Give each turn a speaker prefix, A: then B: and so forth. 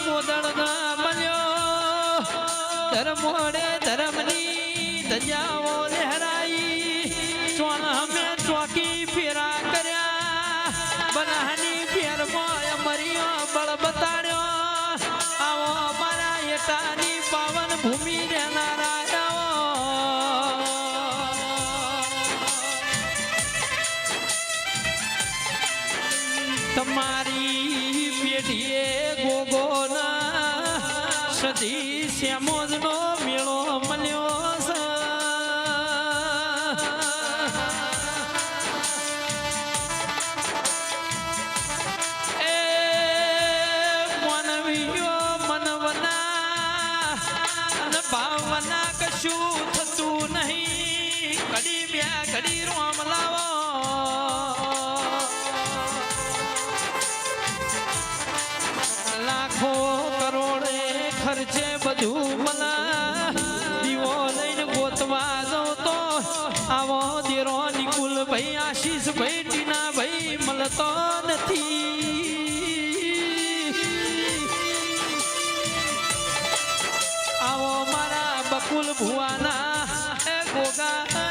A: ગોદડ ના મળ્યો ધર્મોડે ધર્મની ધજાઓ લહેરાઈ ચોણ અમે ચોકી ફેરા કર્યા બનાહની ફેરમાં અમરીઓ બળ બતાડ્યો આવો મારા એટાની પાવન ભૂમિ રહેનારા આવો. તમારી પેઢીએ ગોગોના સદી શ્યામોદનો મેળો મળ્યો ભાવના કશું થતું નહીં. ઘડી બે કડી રોમ લાવો. લાખો કરોડે ખર્ચે બધું મલા. દીવો લઈને ગોતવા જાઉં તો આવો દેરો નિકુલ ભાઈ, આશીષ ભાઈ, ટીના ભાઈ, મળતો નથી. આવો મારા બકુલ ભુવાના ગોગા.